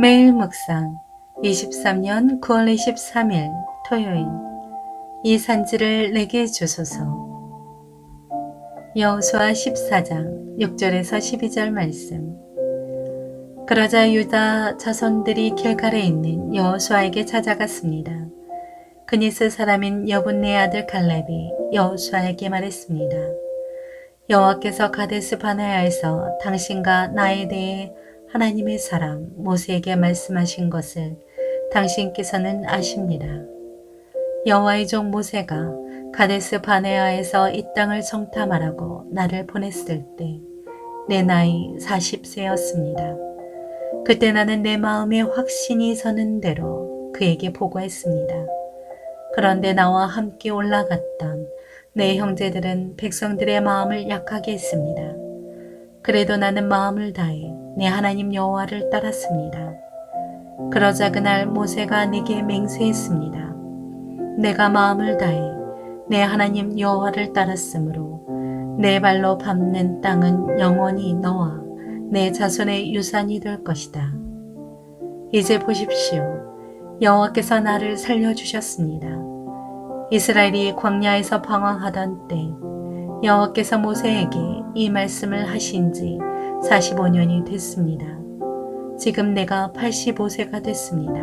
매일 묵상 23년 9월 23일 토요일 이 산지를 내게 주소서 여호수아 14장 6절에서 12절 말씀 그러자 유다 자손들이 길갈에 있는 여호수아에게 찾아갔습니다. 그니스 사람인 여분네 아들 갈렙이 여호수아에게 말했습니다. 여호와께서 가데스 바네아에서 당신과 나에 대해 하나님의 사람 모세에게 말씀하신 것을 당신께서는 아십니다. 여호와의 종 모세가 가데스 바네아에서 이 땅을 정탐하라고 나를 보냈을 때 내 나이 40세였습니다. 그때 나는 내 마음에 확신이 서는 대로 그에게 보고했습니다. 그런데 나와 함께 올라갔던 내 형제들은 백성들의 마음을 약하게 했습니다. 그래도 나는 마음을 다해 내 하나님 여호와를 따랐습니다. 그러자 그날 모세가 내게 맹세했습니다. 내가 마음을 다해 내 하나님 여호와를 따랐으므로 내 발로 밟는 땅은 영원히 너와 내 자손의 유산이 될 것이다. 이제 보십시오. 여호와께서 나를 살려주셨습니다. 이스라엘이 광야에서 방황하던 때 여호와께서 모세에게 이 말씀을 하신 지 45년이 됐습니다. 지금 내가 85세가 됐습니다.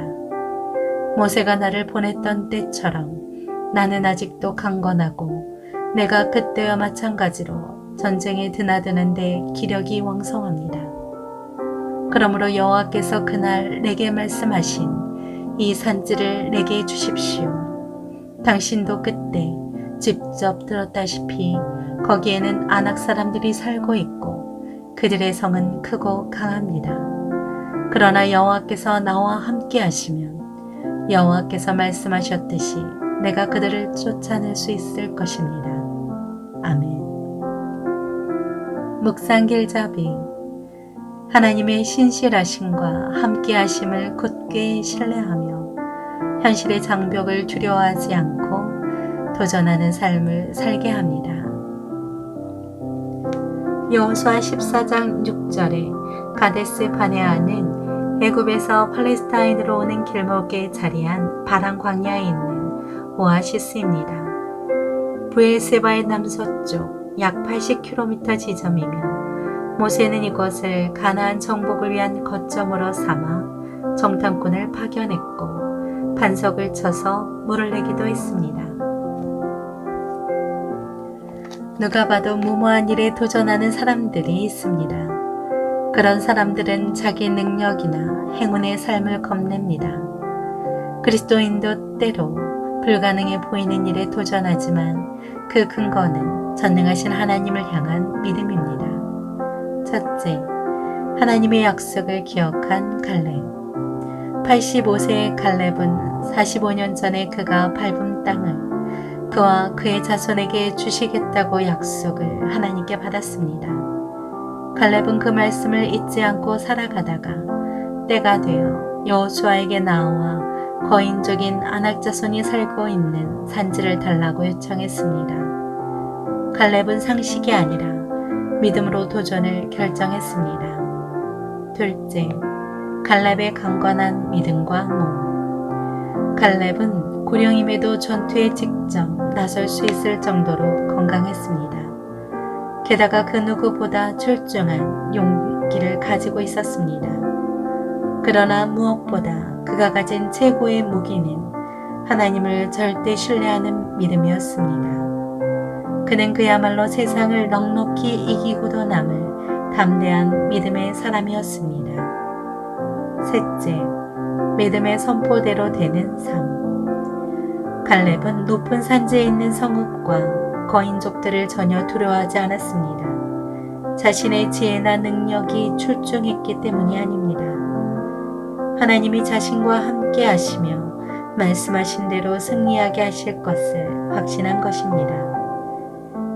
모세가 나를 보냈던 때처럼 나는 아직도 강건하고 내가 그때와 마찬가지로 전쟁에 드나드는데 기력이 왕성합니다. 그러므로 여호와께서 그날 내게 말씀하신 이 산지를 내게 주십시오. 당신도 그때 직접 들었다시피 거기에는 안악 사람들이 살고 있고 그들의 성은 크고 강합니다. 그러나 여호와께서 나와 함께 하시면 여호와께서 말씀하셨듯이 내가 그들을 쫓아낼 수 있을 것입니다. 아멘. 묵상 길잡이 하나님의 신실하심과 함께 하심을 굳게 신뢰하며 현실의 장벽을 두려워하지 않고 도전하는 삶을 살게 합니다. 여호수아 14장 6절에 가데스 바네아는 애굽에서 팔레스타인으로 오는 길목에 자리한 바람 광야에 있는 오아시스입니다. 부에세바의 남서쪽 약 80km 지점이며 모세는 이곳을 가나안 정복을 위한 거점으로 삼아 정탐꾼을 파견했고 반석을 쳐서 물을 내기도 했습니다. 누가 봐도 무모한 일에 도전하는 사람들이 있습니다. 그런 사람들은 자기 능력이나 행운의 삶을 겁냅니다. 그리스도인도 때로 불가능해 보이는 일에 도전하지만 그 근거는 전능하신 하나님을 향한 믿음입니다. 첫째, 하나님의 약속을 기억한 갈렙. 85세의 갈렙은 45년 전에 그가 밟은 땅을 그와 그의 자손에게 주시겠다고 약속을 하나님께 받았습니다. 갈렙은 그 말씀을 잊지 않고 살아가다가 때가 되어 여호수아에게 나와 거인적인 안악 자손이 살고 있는 산지를 달라고 요청했습니다. 갈렙은 상식이 아니라 믿음으로 도전을 결정했습니다. 둘째, 갈렙의 강건한 믿음과 몸. 갈렙은 고령임에도 전투에 직접 나설 수 있을 정도로 건강했습니다. 게다가 그 누구보다 철저한 용기를 가지고 있었습니다. 그러나 무엇보다 그가 가진 최고의 무기는 하나님을 절대 신뢰하는 믿음이었습니다. 그는 그야말로 세상을 넉넉히 이기고도 남을 담대한 믿음의 사람이었습니다. 셋째, 믿음의 선포대로 되는 삶. 갈렙은 높은 산지에 있는 성읍과 거인족들을 전혀 두려워하지 않았습니다. 자신의 지혜나 능력이 출중했기 때문이 아닙니다. 하나님이 자신과 함께 하시며 말씀하신 대로 승리하게 하실 것을 확신한 것입니다.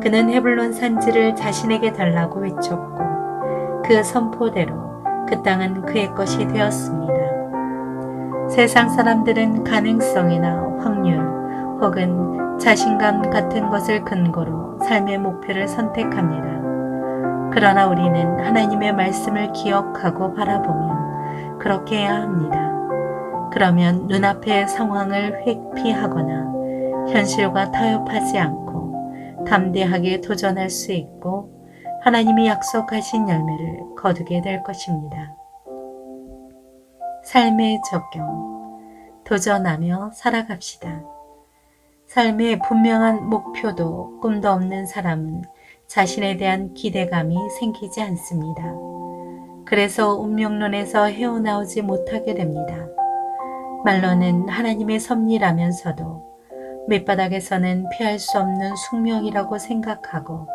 그는 헤블론 산지를 자신에게 달라고 외쳤고 그 선포대로 그 땅은 그의 것이 되었습니다. 세상 사람들은 가능성이나 확률 혹은 자신감 같은 것을 근거로 삶의 목표를 선택합니다. 그러나 우리는 하나님의 말씀을 기억하고 바라보면 그렇게 해야 합니다. 그러면 눈앞의 상황을 회피하거나 현실과 타협하지 않고 담대하게 도전할 수 있고 하나님이 약속하신 열매를 거두게 될 것입니다. 삶의 적용. 도전하며 살아갑시다. 삶의 분명한 목표도 꿈도 없는 사람은 자신에 대한 기대감이 생기지 않습니다. 그래서 운명론에서 헤어나오지 못하게 됩니다. 말로는 하나님의 섭리라면서도 밑바닥에서는 피할 수 없는 숙명이라고 생각하고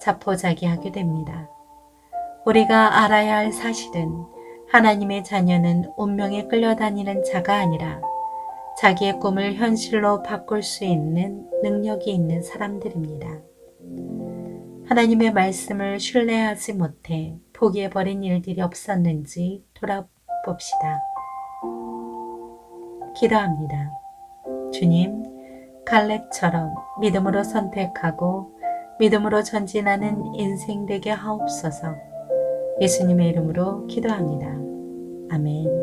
자포자기하게 됩니다. 우리가 알아야 할 사실은 하나님의 자녀는 운명에 끌려다니는 자가 아니라 자기의 꿈을 현실로 바꿀 수 있는 능력이 있는 사람들입니다. 하나님의 말씀을 신뢰하지 못해 포기해버린 일들이 없었는지 돌아봅시다. 기도합니다. 주님, 갈렙처럼 믿음으로 선택하고 믿음으로 전진하는 인생 되게 하옵소서. 예수님의 이름으로 기도합니다. 아멘.